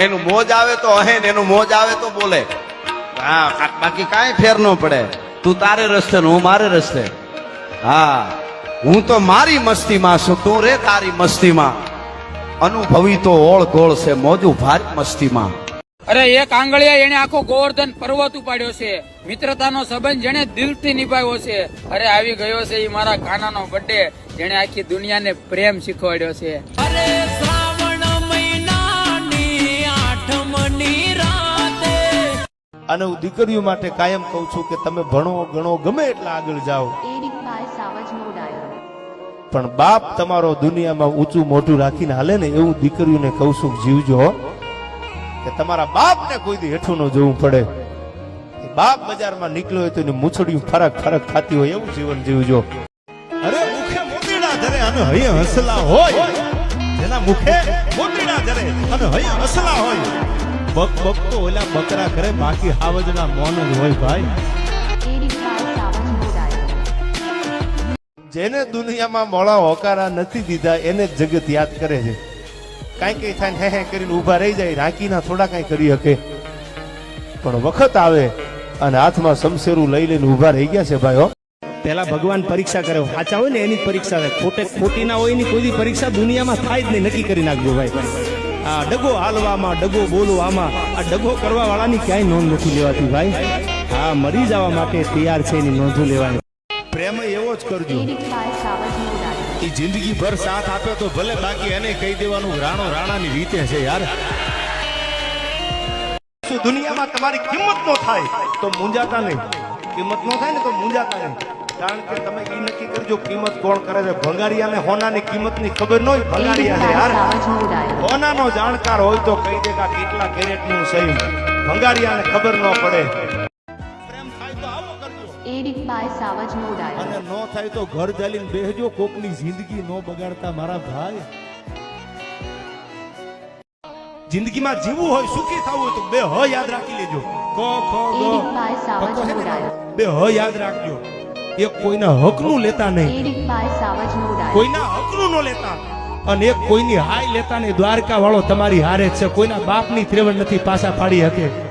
એનું મોજ આવે તો અહે ને એનું મોજ આવે તો બોલે. હા બાકી કાંઈ ફેર ન પડે. તું તારે રસ્તે હું મારે રસ્તે. હા હું તો મારી મસ્તીમાં છું તું રે તારી મસ્તીમાં. અનુભવી તો ઓળ ગોળ છે મોજું ભારી મસ્તીમાં. અરે એક આંગળીયા એને આખો ગોવર્ધન પર્વત ઉપાડ્યો છે. મિત્રતાનો સંબંધ જેને દિલથી નિભાવ્યો છે. અરે આવી ગયો છે એ મારા કાનાનો બર્થડે જેને આખી દુનિયાને પ્રેમ શીખવાડ્યો છે. અરે! અને હું દીકરીઓ માટે કાયમ કહું છું કે તમે ભણો ગણો ગમે એટલા આગળ જાઓ. પણ બાપ તમારો દુનિયામાં ઊંચું મોઢું રાખીને હાલે ને એવું દીકરીઓને કહું છું જીવજો કે તમારા બાપને કોઈ દી હેઠું ન જોવું પડે. બાપ બજારમાં નીકળ્યો હોય તો એની મૂછડિયું ફરક ફરક ખાતી હોય એવું જીવન જીવજો. અરે મુખે મોતીડા ધરે અને હૈયે હસલા હોય. જેના મુખે મોતીડા ધરે અને હૈયે હસલા હોય. બક બક તો ઓલા બકરા કરે બાકી હાવજના મોન જ હોય ભાઈ. જેને દુનિયામાં મોળા હોકારા નથી દીધા એને જ જગત યાદ કરે છે. કાંઈ કઈ થાય હે હે કરીને ઊભા રહી જાય રાંકીના થોડા કાંઈ કરી શકે. પણ વખત આવે અને હાથમાં શમશેરું લઈ લઈને ઊભા રહી ગયા છે ભાઈ હો પેલા ભગવાન પરીક્ષા કરે. સાચા હોય ને એની પરીક્ષા થાય ખોટે ખોટી ના હોય એની કોઈ પરીક્ષા દુનિયામાં થાય જ નહીં. નક્કી કરી નાખજો ભાઈ. આ ડગો હાલવામાં ડગો બોલવામાં આ ડગો કરવા વાળાની ક્યાંય નોંધ નથી લેવાતી ભાઈ. હા મરી જવા માટે તૈયાર છે એની નોંધો લેવાની. પ્રેમ એવો જ કરજો. એ જિંદગી ભર સાથ આપે તો ભલે બાકી એને કહી દેવાનું રાણો રાણાની રીતે છે યાર. દુનિયામાં તમારી કિંમત નો થાય તો મૂંઝાતા નહીં. કિંમત નો થાય ને તો મૂંઝાતા નહીં. કારણ કે તમે એ નક્કી કરજો કિંમત કોણ કરે છે. ભંગારિયાને હોનાની કિંમતની ખબર ન હોય ભંગારિયાને by યાર. હોનાનો જાણકાર હોય તો કહી દે કે કેટલા કેરેટનું સહી. ભંગારિયાને ખબર ન પડે. પ્રેમ થાય તો આવો કરજો. Aided by Savage Modayo. અને ન થાય તો ઘર ચાલીને બેહજો. કોકની જિંદગી ન બગાડતા મારા ભાઈ. જિંદગીમાં જીવવું હોય સુખી થવું હોય તો બે હ યાદ રાખી લેજો. ક ખ ગ. છે. બે હ યાદ રાખજો. એક કોઈના હકનું લેતા નહીં. કોઈના હકનું ન લેતા. અને એક કોઈની હાય લેતા નહીં દ્વારકા વાળો તમારી હારે છે. કોઈના બાપની ત્રેવડ નથી પાછા પાડી શકે.